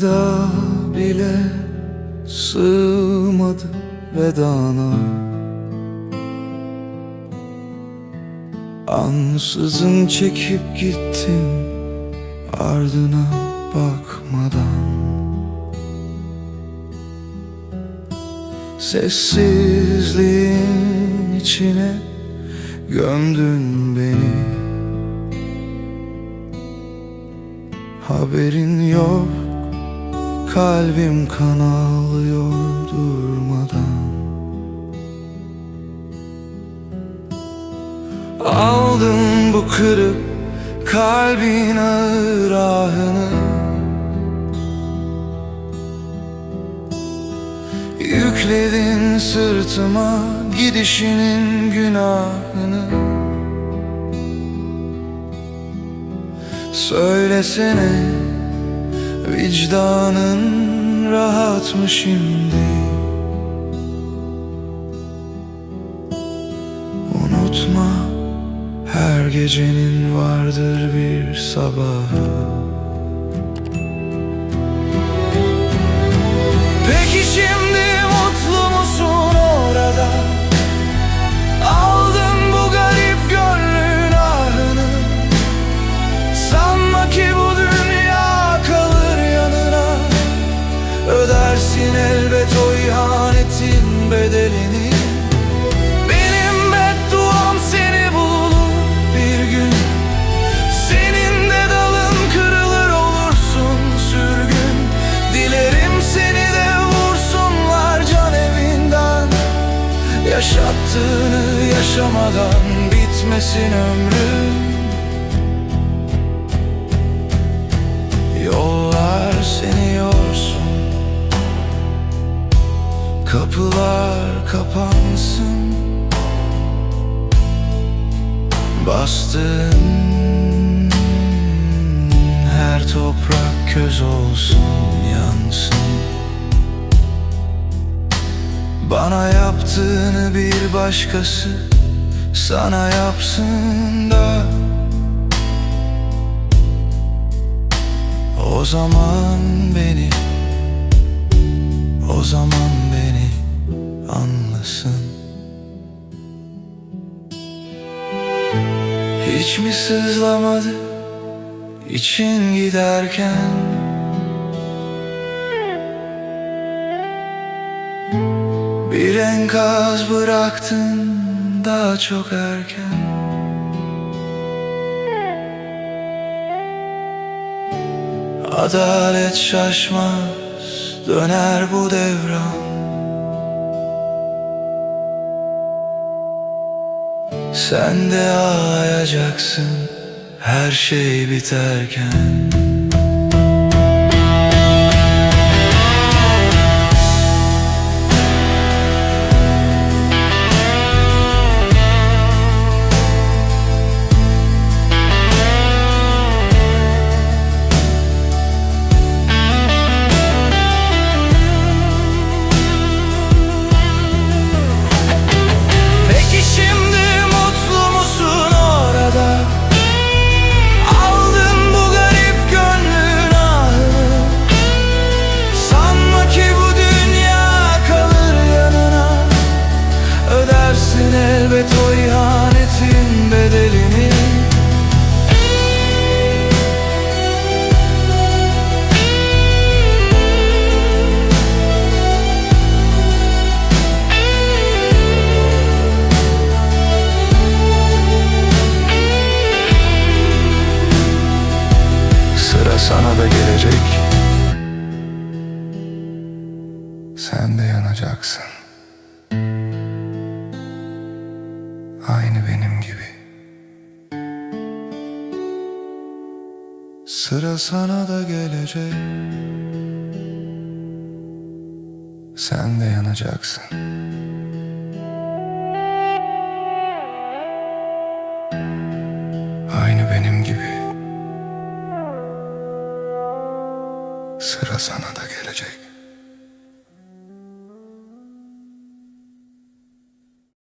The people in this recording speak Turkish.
Veda bile sığmadı vedana. Ansızın çekip gittin ardına bakmadan. Sessizliğin içine gömdün beni. Haberin yok Kalbim kan ağlıyor durmadan. Aldım bu kırık kalbin ağır ahını Yükledin sırtıma gidişinin günahını. Söylesene vicdanın rahat mı şimdi? Unutma her gecenin vardır bir sabahı Peki şimdi yaşamadan bitmesin ömrüm Yollar seni yorsun. Kapılar kapansın. Bastığın her toprak köz olsun yansın. Bana yaptığını bir başkası sana yapsın da O zaman beni O zaman beni anlasın. Hiç mi sızlamadı için giderken? Bir enkaz bıraktın daha çok erken. Adalet şaşmaz döner bu devran. Sen de ağlayacaksın her şey biterken Sıra sana da gelecek. Sen de yanacaksın. Aynı benim gibi. Sıra sana da gelecek. Sen de yanacaksın Sıra sana da gelecek.